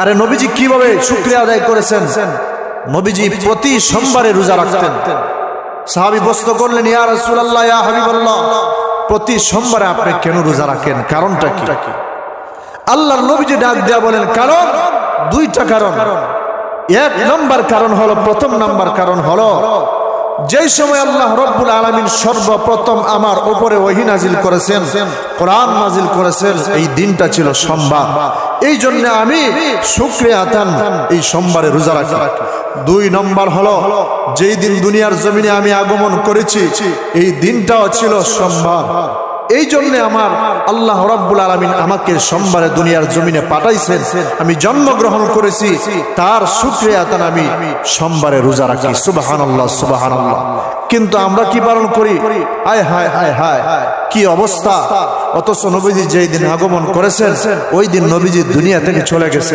আরে নবীজি কীভাবে শুক্রিয়া আদায় করেছেন? নবীজি প্রতি সোমবারে রোজা রাখতেন। সাহাবি বস্ত করলেন, ইয়া রাসূলুল্লাহ, ইয়া হাবিবাল্লাহ, প্রতি সোমবারে আপনি কেন রোজা রাখেন? কারণটা কি? আল্লাহর নবীজি ডাক দেয়া বলেন, কারণ দুইটা কারণ। এক নম্বর কারণ হলো, প্রথম নাম্বার কারণ হলো, যেই সময় আল্লাহ রব্বুল আলামিন সর্বপ্রথম আমার উপরে ওহি নাজিল করেছেন কোরআন নাজিল করেছেন, এই দিনটা ছিল সোমবার। এই জন্য আমি শুক্রিয়া আতান এই সোমবারে রোজা রাখি। দুই নম্বর হলো, যেই দিন দুনিয়ার জমিনে আমি আগমন করেছি, এই দিনটাও ছিল সোমবার। এই জন্য আমার আল্লাহ রাব্বুল আলামিন আমাকে সোমবারে দুনিয়ার জমিনে পাঠাইছেন। আমি জন্মগ্রহণ করেছি, তার শুক্রিয়া তান আমি সোমবারে রোজা রাখি। সুবহানাল্লাহ সুবহানাল্লাহ। কিন্তু আমরা কি পালন করি? হায় হায় হায় হায়, কি অবস্থা? অথচ নবীজি যেই দিন আগমন করেছেন, ওই দিন নবীজি দুনিয়া থেকে চলে গেছেন।